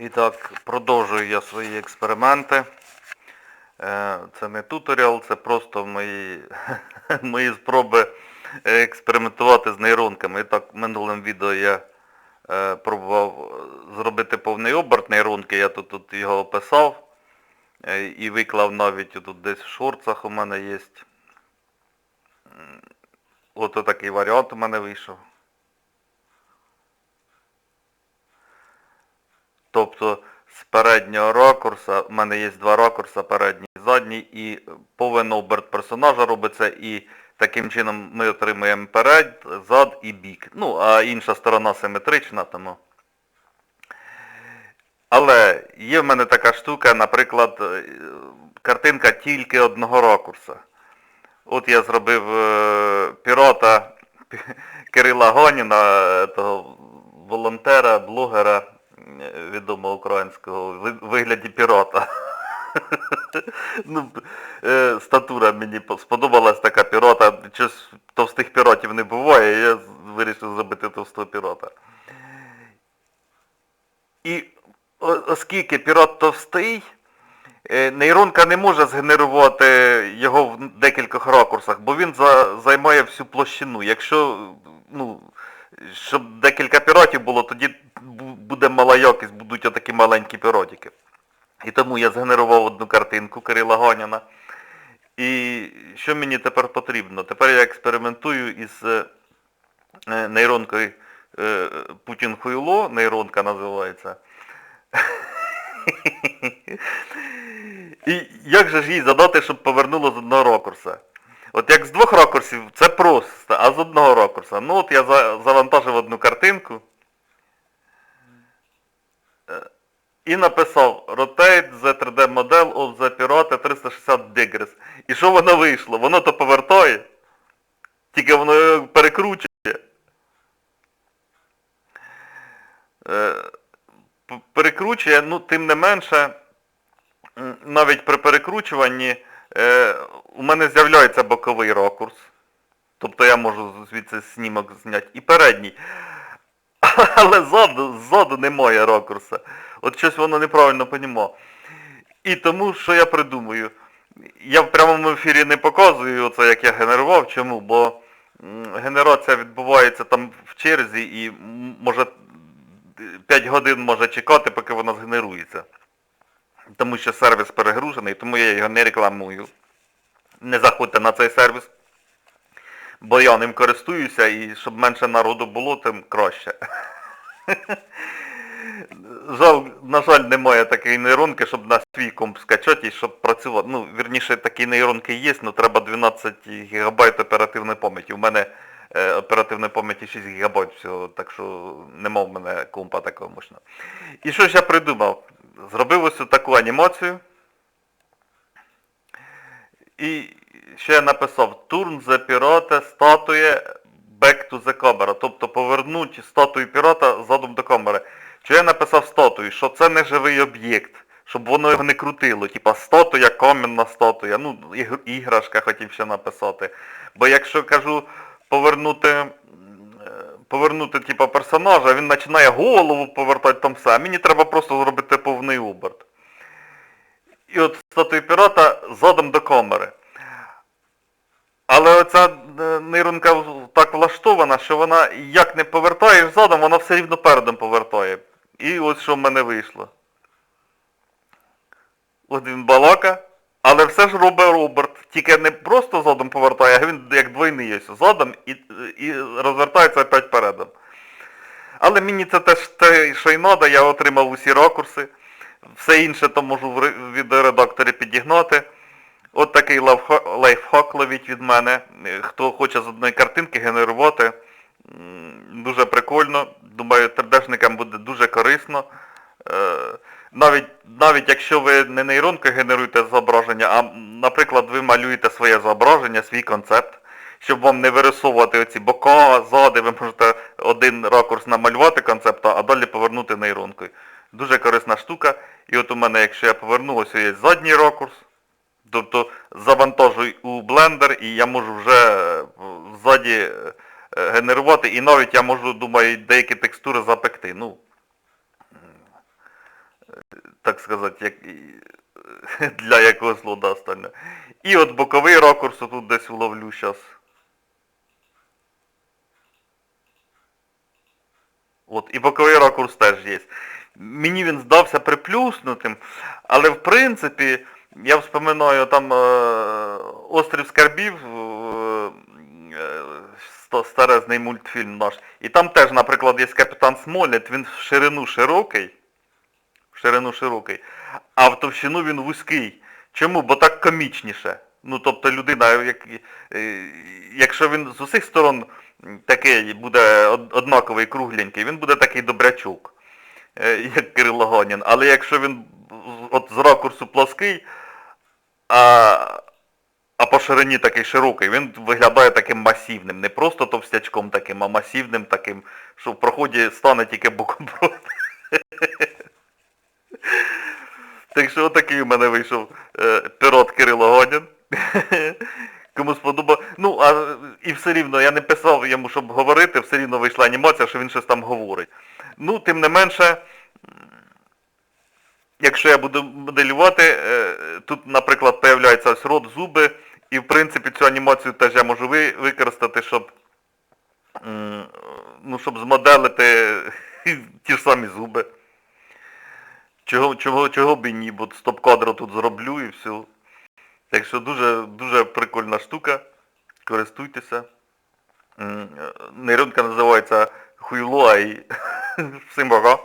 І так, продовжую я свої експерименти. Е, Це не туторіал, це просто мої, мої спроби експериментувати з нейронками. І так, в минулому відео я е, пробував зробити повний оберт нейронки, я тут, тут його описав е, і виклав навіть тут десь в шорцах у мене є. От такий варіант у мене вийшов. Тобто з переднього ракурса, в мене є два ракурса, передній і задній, і повен оберт персонажа робиться, і таким чином ми отримуємо перед, зад і бік. Ну, а інша сторона симетрична, тому. Але є в мене така штука, наприклад, е, картинка тільки одного ракурса. От я зробив е, пірата Кирила Гоніна, е, того волонтера, блогера відомого українського, в вигляді пірата. ну, е, статура мені сподобалась така пірата. Щось товстих піратів не буває, я вирішив зробити товстого пірата. І оскільки пірат товстий, е, нейронка не може згенерувати його в декількох ракурсах, бо він за, займає всю площину. Якщо ну, щоб декілька піратів було, тоді буде мала якість, будуть отакі маленькі піратики. І тому я згенерував одну картинку Кирила Гоніна. І що мені тепер потрібно? Тепер я експериментую із е, е, нейронкою е, Путін Хуйло, нейронка називається. І як же ж їй задати, щоб повернуло з одного ракурса? От як з двох ракурсів, це просто, а з одного ракурса. Ну от я завантажив одну картинку е, і написав Rotate the 3D model of the Pirate 360 degrees. І що воно вийшло? Воно то повертає, тільки воно перекручує. Е, перекручує, ну тим не менше, навіть при перекручуванні е, у мене з'являється боковий ракурс. Тобто я можу звідси знімок зняти. І передній. Але ззаду, ззаду немає ракурса. От щось воно неправильно понімав. І тому, що я придумаю? Я в прямому ефірі не показую оце, як я генерував. Чому? Бо генерація відбувається там в черзі і може 5 годин може чекати, поки вона згенерується. Тому що сервіс перегружений, тому я його не рекламую. Не заходьте на цей сервіс, бо я ним користуюся і щоб менше народу було, тим краще. Жаль, на жаль, немає такої нейронки, щоб на свій комп скачати і щоб працювати. Ну, вірніше, такі нейронки є, але треба 12 ГБ оперативної пам'яті. У мене оперативної пам'яті 6 ГБ всього, так що нема в мене компа такого мощного. І що ж я придумав? Зробив ось таку анімацію. І ще я написав Turn the Pirate статує back to the camera. Тобто повернуть статую пірата задом до камери. Що я написав статую, що це не живий об'єкт, щоб воно його не крутило. Типа статуя, каменна статуя. Ну, іграшка хотів ще написати. Бо якщо кажу повернути. е, Повернути типа персонажа, він починає голову повертати там все, а мені треба просто зробити повний оберт. І от статую пірата задом до камери. Але оця е, нейронка так влаштована, що вона як не повертаєш задом, вона все рівно передом повертає. І ось що в мене вийшло. От він балака, але все ж робить Роберт. Тільки не просто задом повертає, а він як двойний ось задом і, і розвертається опять передом. Але мені це теж те, що й треба, я отримав усі ракурси. Все інше то можу в ре- відеоредакторі підігнати. От такий лайфхак ловіть від мене. Хто хоче з одної картинки генерувати, дуже прикольно. Думаю, 3D-шникам буде дуже корисно. Е, Навіть, навіть якщо ви не нейронкою генеруєте зображення, а, наприклад, ви малюєте своє зображення, свій концепт, щоб вам не вирисовувати оці бока, зади, ви можете один ракурс намалювати концепт, а далі повернути нейронкою. Дуже корисна штука. І от у мене, якщо я поверну, ось є задній ракурс, Тобто завантажуй у блендер і я можу вже е, ззаді е, генерувати, і навіть я можу, думаю, деякі текстури запекти. Ну, так сказати, як, для якогось лода остальне. І от боковий ракурс тут десь уловлю зараз. От, і боковий ракурс теж є. Мені він здався приплюснутим, але в принципі, я вспоминаю там е, Острів Скарбів, е, е, старезний мультфільм наш. І там теж, наприклад, є капітан Смолет, він в ширину широкий, ширину широкий, а в товщину він вузький. Чому? Бо так комічніше. Ну, тобто людина, як, е, якщо він з усіх сторон такий буде однаковий, кругленький, він буде такий добрячок, е, як Кирило Гонін. Але якщо він от з ракурсу плоский, а, а по ширині такий широкий, він виглядає таким масивним. Не просто товстячком таким, а масивним таким, що в проході стане тільки боком. Так що отакий у мене вийшов е, пірот Кирило Гонін. Кому сподобав. Ну, а і все рівно я не писав йому, щоб говорити, все рівно вийшла анімація, що він щось там говорить. Ну, тим не менше, якщо я буду моделювати, е, тут, наприклад, появляється ось рот, зуби, і в принципі цю анімацію теж я можу ви- використати, щоб, ну, щоб змоделити ті ж самі зуби. Чого, чого, чого б і ні, бо стоп-кадр тут зроблю і все. Так що дуже, дуже прикольна штука. Користуйтеся. Е, Нейронка називається хуйло, а й всім пока.